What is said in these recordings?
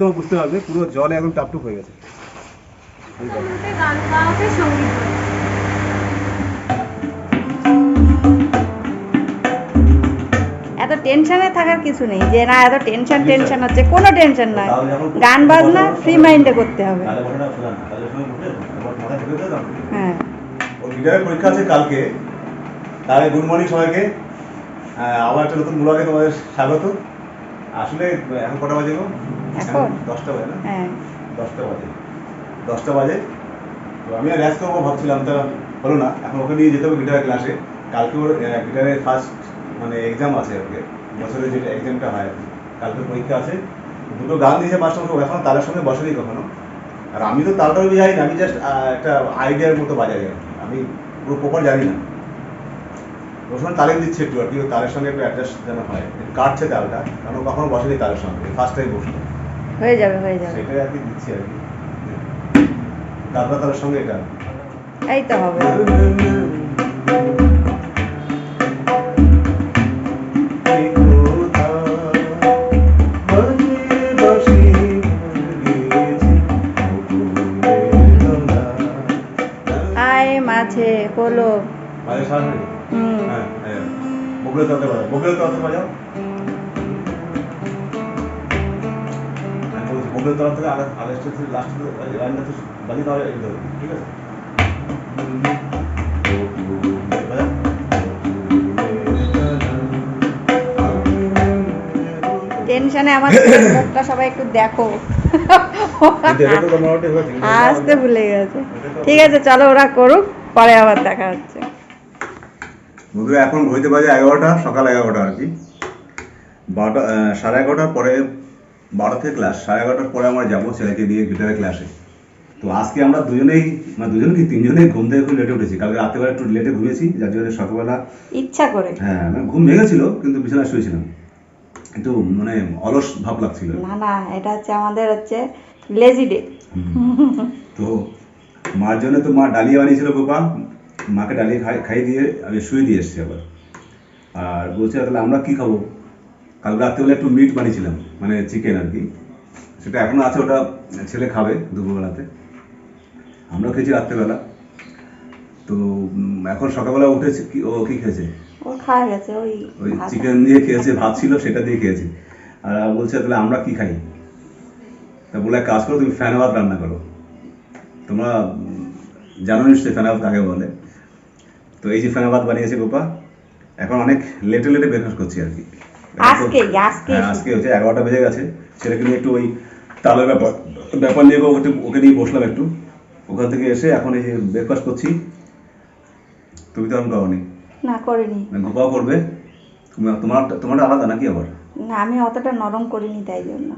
তোমার বুঝতে পারবে পুরো জলে একদম টাপটুপ হয়ে গেছে। গান গাওয়াকে সংগীত এত টেনশনে থাকার কিছু নেই যে না এত টেনশন টেনশন হচ্ছে কোনো টেনশন নয়। গান বাজনা ফ্রি মাইন্ডে করতে হবে। হ্যাঁ। গিটারের পরীক্ষা আছে কালকে তাহলে গুড মর্নিং সবাইকে। আবার একটা নতুন ব্লগে তোমাদের স্বাগত। আসলে এখন কটা বাজে গো? এখন? দশটা বাজে না? হ্যাঁ। দশটা বাজে। দশটা বাজে। তো আমি র্যাস করব ভাবছিলাম তা হলো না। এখন ওকে নিয়ে যেতে হবে গিটারের ক্লাসে কালকে ওর গিটারের ফার্স্ট মানে এক্সাম আছে ওকে। বছরের যেটা এক্সামটা হয় আর কালকে পরীক্ষা আছে। দুটো গান দিয়েছে মাস্টার ও এখন তালের সঙ্গে বসেনি কখনো। আর আমি তো তালটাও জানি না আমি জাস্ট একটা আইডিয়ার মতো বাজাই আর আমি পুরো প্রপার জানি না। ওর সঙ্গে তালে দিচ্ছে একটু আর কি তালের সঙ্গে একটু অ্যাডজাস্ট যেন হয়। একটু কাটছে তালটা কারণ ও কখনো বসেনি তালের সঙ্গে ফার্স্ট টাইম বসল। হয়ে যাবে হয়ে যাবে। সেটাই আর কি দিচ্ছি আর কি। তারপর তার সঙ্গে এটা। এই তো হবে। মাঝে হলো মাঝে সারা বগুড়ে তাতে বাজাও বগুড়ে তরফ থেকে আগে আগে লাস্ট লাইনটা তো দেওয়া এই ঠিক আছে? টেনশনে আমার মুখটা সবাই একটু দেখো। আসতে ভুলে গেছে। ঠিক আছে চলো ওরা করুক পরে আবার দেখা হচ্ছে। বন্ধুরা এখন ঘড়িতে বাজে এগারোটা সকাল এগারোটা আর কি। বারোটা সাড়ে এগারোটার পরে বারো থেকে ক্লাস সাড়ে এগারোটার পরে আমরা যাব ছেলেকে দিয়ে গিটারের ক্লাসে তো আজকে আমরা দুজনেই মানে দুজন কি তিনজনেই ঘুম থেকে খুব লেটে উঠেছি। কালকে রাত্রেবেলা একটু লেটে ঘুমিয়েছি যার জন্য সকালবেলা ইচ্ছা করে। হ্যাঁ মানে ঘুম ভেঙেছিল কিন্তু বিছানায় শুয়েছিলাম। একটু মানে অলস ভাব লাগছিল। না না এটা হচ্ছে আমাদের হচ্ছে লেজি ডে তো মার জন্য তো মা ডালিয়া বানিয়েছিল গোপাল। মাকে ডালিয়া খাই খাইয়ে দিয়ে আমি শুয়ে দিয়ে এসেছি আবার। আর বলছে তাহলে আমরা কি খাব? কাল রাত্রেবেলা একটু মিট বানিয়েছিলাম মানে চিকেন আর কি। সেটা এখনও আছে ওটা ছেলে খাবে দুপুরবেলাতে। আমরা খেয়েছি রাত্রেবেলা। তো এখন সকালবেলা উঠেছে কি ও কি খেয়েছে? ও খাওয়া গেছে ওই ওই চিকেন দিয়ে খেয়েছে ভাত ছিল সেটা দিয়ে খেয়েছে। আর বলছে তাহলে আমরা কি খাই? তা বলে কাজ করো তুমি ফ্যান ভাত রান্না করো। তোমরা জানো নিশ্চয়ই ফ্যান ভাত কাকে বলে। তো এই যে ভাত বানিয়েছে গোপা এখন অনেক লেটে লেটে ব্রেকফাস্ট করছি আর কি। আজকেই হ্যাঁ, আজকে হচ্ছে এগারোটা বেজে গেছে ছেলেকে নিয়ে একটু ওই তালের ব্যাপার ব্যাপার নিয়ে ওকে ওকে নিয়ে বসলাম একটু। ওখান থেকে এসে এখন এই যে ব্রেকফাস্ট করছি। তুমি তো আমি পাওনি না করিনি। গোপাও করবে? তুমি- তোমার তোমারটা আলাদা নাকি আবার? না আমি অতটা নরম করিনি তাই জন্য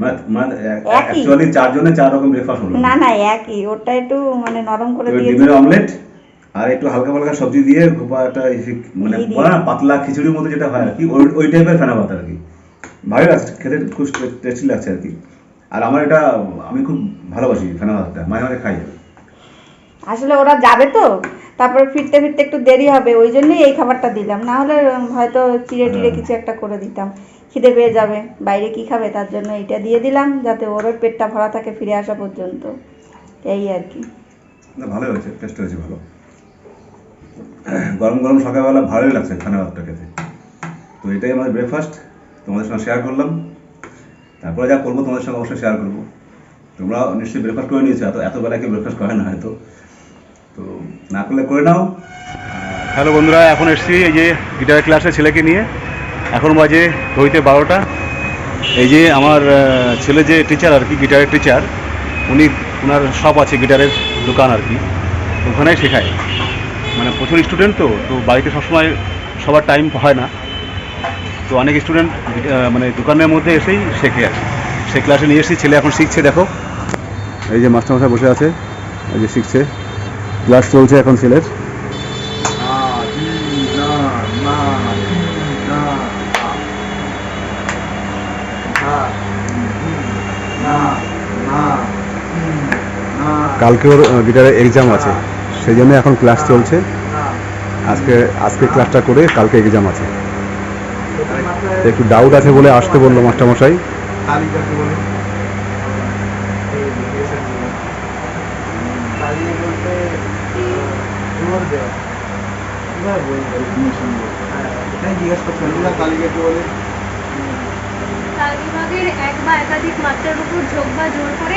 মানে মানে। অ্যাকচুয়ালি চারজনে চার রকম ব্রেকফাস্ট হলো। না না একই ওটা একটু মানে নরম করে দিয়েছি। ডিমের অমলেট আর একটু হালকা পালকা সবজি দিয়ে একটা মানে পাতলা খিচুড়ির মতো যেটা হয় আর কি ওই টাইপের ফেনা ভাত আর কি। ভালোই লাগছে খেতে খুব টেস্টি লাগছে আর কি। আর আমার এটা আমি খুব ভালোবাসি ফেনা ভাতটা মাঝে মাঝে খাই। আসলে ওরা যাবে তো তারপরে ফিরতে ফিরতে একটু দেরি হবে ওই জন্যই এই খাবারটা দিলাম। না হলে হয়তো চিড়ে টিড়ে হ্যাঁ। কিছু একটা করে দিতাম। খিদে পেয়ে যাবে বাইরে কি খাবে তার জন্য এটা দিয়ে দিলাম যাতে ওরও পেটটা ভরা থাকে ফিরে আসা পর্যন্ত। এই আর কি। ভালো হয়েছে টেস্ট হয়েছে ভালো। গরম গরম সকালবেলা ভালোই লাগছে ফেনা ভাতটা খেতে। তো এটাই আমাদের ব্রেকফাস্ট তোমাদের সঙ্গে শেয়ার করলাম। তারপরে যা করব তোমাদের সঙ্গে অবশ্যই শেয়ার করব। তোমরা নিশ্চয়ই ব্রেকফাস্ট করে নিয়েছো, এত এত বেলা কেউ ব্রেকফাস্ট করে না হয়তো। তো না করলে করে নাও। হ্যালো বন্ধুরা, এখন এসেছি এই যে গিটার ক্লাসে ছেলেকে নিয়ে। এখন বাজে ঘড়িতে বারোটা। এই যে আমার ছেলে যে টিচার আর কি গিটারের টিচার উনি ওনার শপ আছে গিটারের দোকান আর কি। ওখানেই শেখায়। মানে প্রচুর স্টুডেন্ট তো তো বাড়িতে সবসময় সবার টাইম হয় না। তো অনেক স্টুডেন্ট মানে দোকানের মধ্যে এসেই শেখে আর। সেই ক্লাসে নিয়ে এসেছি, ছেলে এখন শিখছে, দেখো। এই যে মাস্টারমশাই বসে আছে, এই যে শিখছে। ক্লাস চলছে এখন ছেলের। কালকে ওর গিটারের এক্সাম আছে। সেই জন্য এখন ক্লাস চলছে। আজকে আজকে ক্লাসটা করে কালকে এক্সাম আছে। একটু ডাউট আছে বলে আসতে বলল মাস্টারমশাই।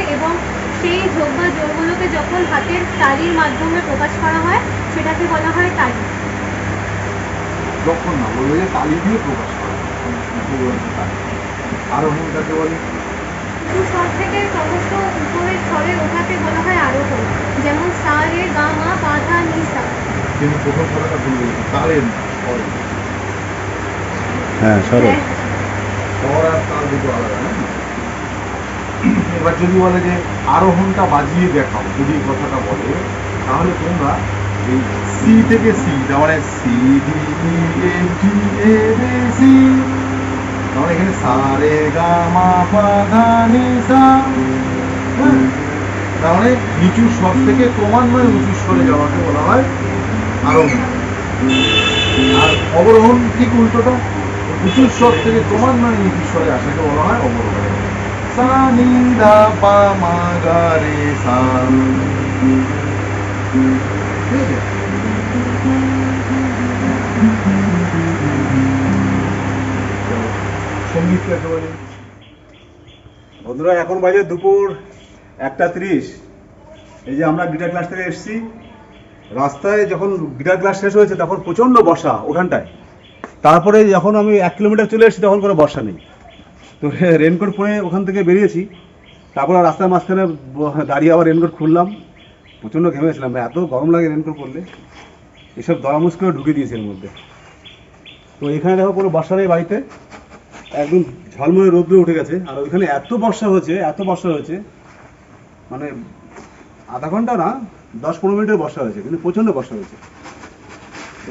এবং সেই বা জোরগুলোকে যখন হাতের তালির মাধ্যমে প্রকাশ করা হয় সেটাকে বলা হয় তালি। যখন না বলব যে তালি দিয়ে প্রকাশ করা আরোহণটাকে বলে? উঁচু স্বর থেকে ক্রমশ উপরের স্বরে ওঠাকে বলা হয় আরোহণ যেমন সা রে গা মা পা ধা নি সা কিন্তু প্রথম কথাটা ভুল বলেছি তালের না স্বরে। হ্যাঁ সরো হ্যাঁ, স্বর আর তাল দুটো আলাদা না এবার যদি বলে যে আরোহণটা বাজিয়ে দেখাও, যদি কথাটা বলে, তাহলে তোমরা এই সি থেকে সি তার মানে C D A B C তাহলে এখানে সা, রে, গা, মা পা ধা নি, সা হ্যাঁ? মানে নিচু স্বর থেকে ক্রমান্বয়ে উঁচু স্বরে যাওয়াকে বলা হয় আরোহণ আর অবরোহণ ঠিক উল্টোটা, উঁচু স্বর থেকে ক্রমান্বয়ে নিচু স্বরে আসাকে বলা হয় অবরোহণ সা নি দা পা মা গা রে সা ঠিক আছে সংগীত কাকে বলে বন্ধুরা, এখন বাজে দুপুর একটা তিরিশ। এই যে আমরা গিটার ক্লাস থেকে এসেছি। রাস্তায় যখন গিটার ক্লাস শেষ হয়েছে, তখন প্রচণ্ড বর্ষা ওখানটায় তারপরে যখন আমি এক কিলোমিটার চলে এসেছি, তখন কোনো বর্ষা নেই। তো রেনকোট পরে ওখান থেকে বেরিয়েছি। তারপর রাস্তার মাঝখানে দাঁড়িয়ে আবার রেনকোট খুললাম। প্রচণ্ড ঘেমেছিলাম এত গরম লাগে রেনকোট পরলে। এসব দরামুস করে ঢুকে দিয়েছে এর মধ্যে। তো এখানে দেখো কোনো বর্ষা নেই বাড়িতে। একদম ঝলমলে রোদ্র উঠে গেছে। আর ওইখানে এত বর্ষা হয়েছে, এত বর্ষা হয়েছে। মানে আধা ঘণ্টা না, দশ পনেরো মিনিটের বর্ষা হয়েছে, কিন্তু প্রচণ্ড বর্ষা হয়েছে।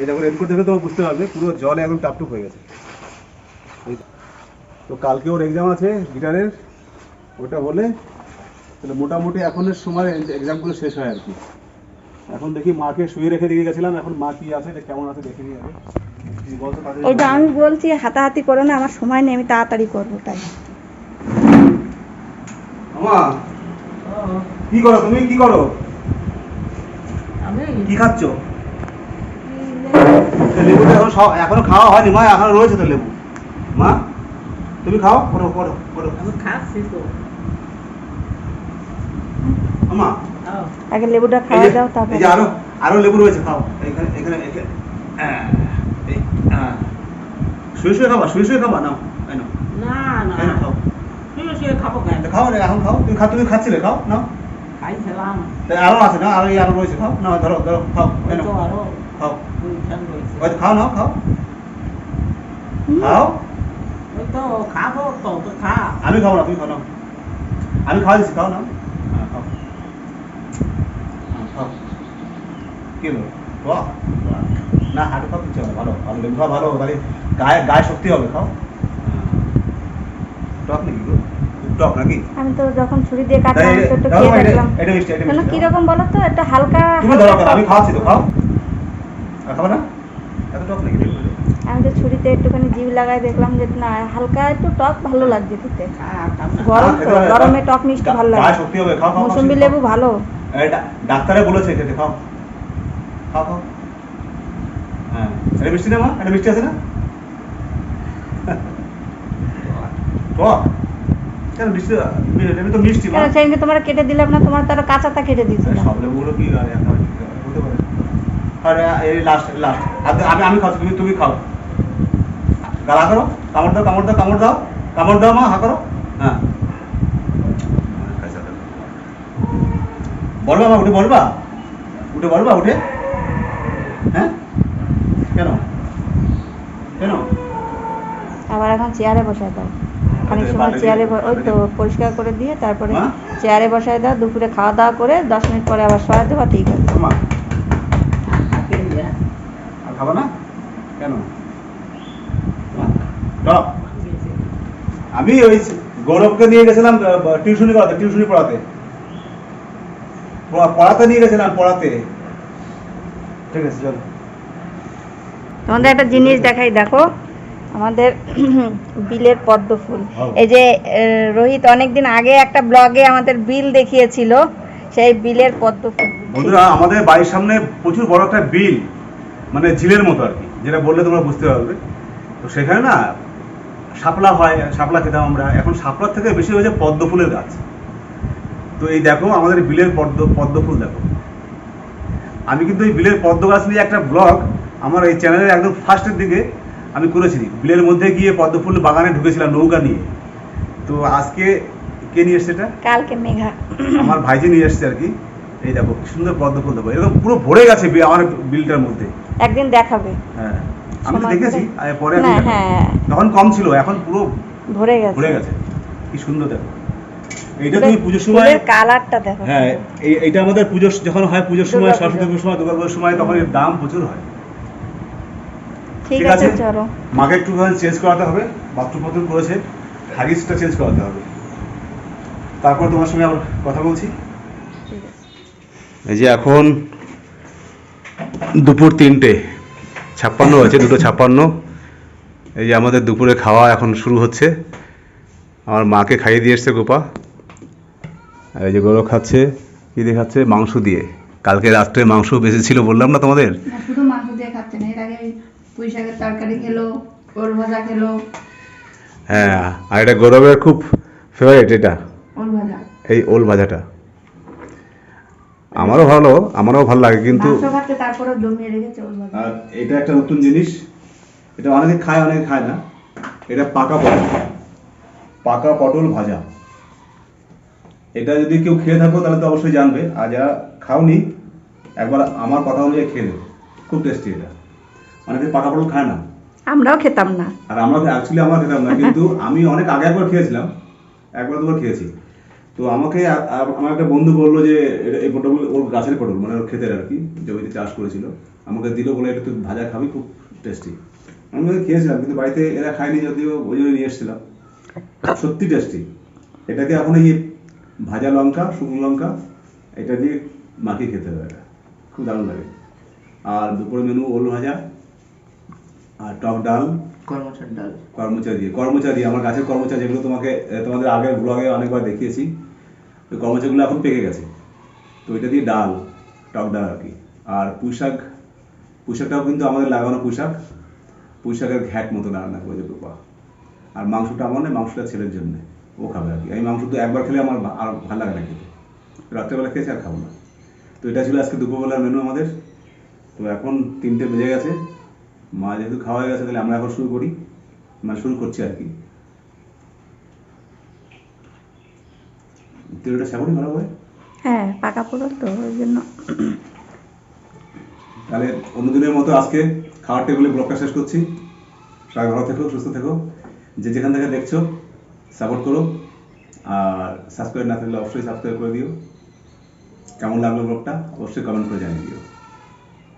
এই দেখো রেনকোট দেখে তোমার বুঝতে পারবে, পুরো জলে একদম টাপটুপ হয়ে গেছে। তো কালকে ওর এক্সাম আছে গিটারের ওটা হলে তাহলে মোটামুটি এখনের সময় এক্সামগুলো শেষ হয় আর কি। এখন দেখি মাকে শুয়ে রেখে দিয়ে গেছিলাম এখন মা কি আছে কেমন আছে দেখে নিয়ে যাবে ওইটা আমি বলছি হাতাহাতি করো না আমার সময় নেই আমি তাড়াতাড়ি করব তাই। আমা কি করো তুমি? কি করো? আমি? কি খাচ্ছ? লেবুটা এখন এখনও খাওয়া হয়নি মা এখনও রয়েছে তো লেবু। মা? তুমি খাও করো করো করো আমি খাচ্ছি তো। আমা আগে লেবুটা খাওয়া যে- তারপর এই যে আরও আরও লেবু রয়েছে খাও। এখানে এখানে হ্যাঁ, এই, হ্যাঁ। শুয়ে শুয়ে খাবা শুয়ে শুয়ে খাবা নাও না না। এই খাও। শুয়ে শুয়ে খাব কেন? খাও না এখন খাও। তুমি খা তুমি খাচ্ছিলে খাও নাও। খাইছিলাম। আরও আছে না? আরও আরও রয়েছে খাও। নাও ধরো ধরো খাও খাও। খাও নাও খাও। খাও। তো খাব তো তো খা। আমি খাব না তুমি খাও নাও আমি খাওয়া দিচ্ছি খাও নাও হ্যাঁ, হ্যাঁ, কি। না হাঁটু খাও কিছু হবে ভালো ভালো লেবু খাও ভালো তাহলে গায়ে গায়ে শক্তি হবে খাও। হ্যাঁ। টক নাকি গো? টক নাকি? আমি তো যখন ছুরি দিয়ে কাটলাম তো একটু খেয়ে দেখলাম। এটা মিষ্টি, এটা বলো তো? একটা হালকা তুমি ধরো আমি তো খাও। আর খাবে না? এত টক নাকি? আমি তো ছুরিতে একটুখানি জিভ লাগাই দেখলাম যে না হালকা একটু টক ভালো লাগছে খেতে। গরম তো গরমে টক মিষ্টি ভালো লাগে। খাও খাও খাও, লেবু ভালো। ডাক্তারে বলেছে খেতে খাও। খাও খাও। হ্যাঁ এটা মিষ্টি না মা? এটা মিষ্টি আছে না? টক। কেন মিষ্টি এটা তো মিষ্টি মা। কেন সেদিনকে তোমার কেটে দিলাম না তোমার তারা কাঁচাটা কেটে দিয়েছিলাম সব লেবুগুলো কি আর হতে পারে। আরে লাস্ট লাস্ট আমি আমি খাচ্ছি তুমি তুমি খাও। গালা করো কামড় দাও কামড় দাও কামড় দাও কামড় দাও মা হা করো। হ্যাঁ। বলবা মা উঠে বলবা? উঠে বলবা উঠে? হ্যাঁ? কেন? কেন? আবার এখন চেয়ারে বসায় দাও। খানিক সময় চেয়ারে ওই তো পরিষ্কার করে দিয়ে তারপরে চেয়ারে বসায় দাও দুপুরে খাওয়া দাওয়া করে দশ মিনিট পরে আবার শোয়া দেওয়া ঠিক আছে। খাবা না? কেন? আমি ওই গৌরবকে নিয়ে গেছিলাম টিউশনি করাতে টিউশনি পড়াতে। পড়াতে নিয়ে গেছিলাম পড়াতে। ঠিক আছে চলো। তোমাদের একটা জিনিস দেখাই দেখো। আমাদের বিলের পদ্ম ফুল। এই যে রোহিত অনেকদিন আগে একটা ব্লগে আমাদের বিল দেখিয়েছিল সেই বিলের পদ্ম ফুল। বন্ধুরা আমাদের বাড়ির সামনে প্রচুর বড় একটা বিল মানে ঝিলের মতো আর কি যেটা বললে তোমরা বুঝতে পারবে। তো সেখানে না শাপলা হয় শাপলা খেতাম আমরা। এখন শাপলার থেকে বেশি হয়েছে পদ্ম ফুলের গাছ। তো এই দেখো আমাদের বিলের পদ্ম পদ্ম ফুল দেখো। আমি কিন্তু এই বিলের পদ্ম গাছ নিয়ে একটা ব্লগ আমার এই চ্যানেলের একদম ফার্স্টের দিকে আমি করেছি বিলের মধ্যে গিয়ে পদ্ম ফুল বাগানে ঢুকেছিলাম নৌকা নিয়ে। তো আজকে কে নিয়ে এসছে এটা? কালকে মেঘা। আমার ভাইজি নিয়ে এসছে আর কি। এই দেখো সুন্দর পদ্ম ফুল দেখো। এরকম পুরো ভরে গেছে আমার বিলটার মধ্যে। একদিন দেখাবে। হ্যাঁ। আমি দেখেছি আর পরে না। হ্যাঁ। তখন কম ছিল এখন পুরো ভরে গেছে। ভরে গেছে। কি সুন্দর দেখো। এইটা তুমি পুজোর সময় কালারটা দেখো। হ্যাঁ এই এইটা আমাদের পুজোর যখন হয় পুজোর সময় সরস্বতী পুজোর সময় দুর্গা পুজোর সময় তখন এর দাম প্রচুর হয়। ঠিক আছে। চলো। মাকে একটু চেঞ্জ করাতে হবে বাথরুম ফাথরুম করেছে হাগিসটা চেঞ্জ করাতে হবে। তারপর তোমার সঙ্গে আবার কথা বলছি। ঠিক আছে। এই যে এখন দুপুর তিনটে। ছাপ্পান্ন হয়েছে দুটো ছাপ্পান্ন। এই যে আমাদের দুপুরে খাওয়া এখন শুরু হচ্ছে। আমার মাকে খাইয়ে দিয়ে এসছে গোপা। এই যে গৌরব খাচ্ছে কী দিয়ে খাচ্ছে মাংস দিয়ে। কালকে রাত্রে মাংস বেশি ছিল বললাম না তোমাদের? শুধু মাংস দিয়ে খাচ্ছে না এর আগে পুঁই শাকের তরকারি খেলো ওল ভাজা খেলো। হ্যাঁ আর এটা গৌরবের খুব ফেভারিট এটা। ওল ভাজা। এই ওল ভাজাটা। আমারও ভালো আমারও ভালো লাগে কিন্তু আর এটা একটা নতুন জিনিস এটা অনেকে খায় অনেকে খায় না। এটা পাকা পটল। পাকা পটল ভাজা। এটা যদি কেউ খেয়ে থাকো তাহলে তো অবশ্যই জানবে। আর যারা খাওনি একবার আমার কথা অনুযায়ী খেয়ে দেবে খুব টেস্টি এটা। অনেকে পাকা পটল খায় না। আমরাও খেতাম না। আর আমরা অ্যাকচুয়ালি আমরা খেতাম না কিন্তু আমি অনেক আগে একবার খেয়েছিলাম। একবার দুবার খেয়েছি। তো আমাকে আমার একটা বন্ধু বলল যে এটা- এই পটল ওর গাছের পটল মানে ওর ক্ষেতের আর কি জমিতে চাষ করেছিল। আমাকে দিল বলে তুই ভাজা খাবি খুব টেস্টি আমি ওই খেয়েছিলাম কিন্তু বাড়িতে এরা খায়নি যদিও ওই জন্য নিয়ে এসেছিলাম। সত্যি টেস্টি এটাকে এখন এই ভাজা লঙ্কা শুকনো লঙ্কা এটা দিয়ে মাখিয়ে খেতে হবে এটা। খুব দারুণ লাগে। আর দুপুরে মেনু ওল ভাজা আর টক ডাল কর্মচার ডাল। কর্মচা দিয়ে কর্মচা দিয়ে আমার গাছের কর্মচা যেগুলো তোমাকে তোমাদের আগের ব্লগে অনেকবার দেখিয়েছি। ওই কর্মচাগুলো এখন পেকে গেছে। তো এটা দিয়ে ডাল, টক ডাল আর কি। আর পুঁইশাক, পুঁইশাকটাও কিন্তু আমাদের লাগানো পুঁইশাক। পুঁইশাকের ঘ্যাট মতো রান্না করে দেবো আর মাংসটা আমার নয় মাংসটা ছেলের জন্য। ও খাবে আর কি। আমি মাংস তো একবার খেলে আমার আর ভালো লাগে না খেতে। রাত্রেবেলা খেয়েছি আর খাব না। তো এটা ছিল আজকে দুপুরবেলার মেনু আমাদের। তো এখন তিনটে বেজে গেছে। মা যেহেতু খাওয়া হয়ে গেছে, তাহলে আমরা এখন শুরু করি। মানে শুরু করছি আর কি। তেলটা সাবনি ভালো হয়? হ্যাঁ পাকা পটল তো ওই জন্য। তাহলে অন্যদিনের মতো আজকে খাওয়ার টেবিলে ব্লগটা শেষ করছি। সবাই ভালো থেকো সুস্থ থেকো। যে যেখান থেকে দেখছ সাপোর্ট করো। আর সাবস্ক্রাইব না থাকলে অবশ্যই সাবস্ক্রাইব করে দিও। কেমন লাগল ব্লগটা? অবশ্যই কমেন্ট করে জানিয়ে দিও।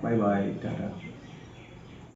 Bye bye tata.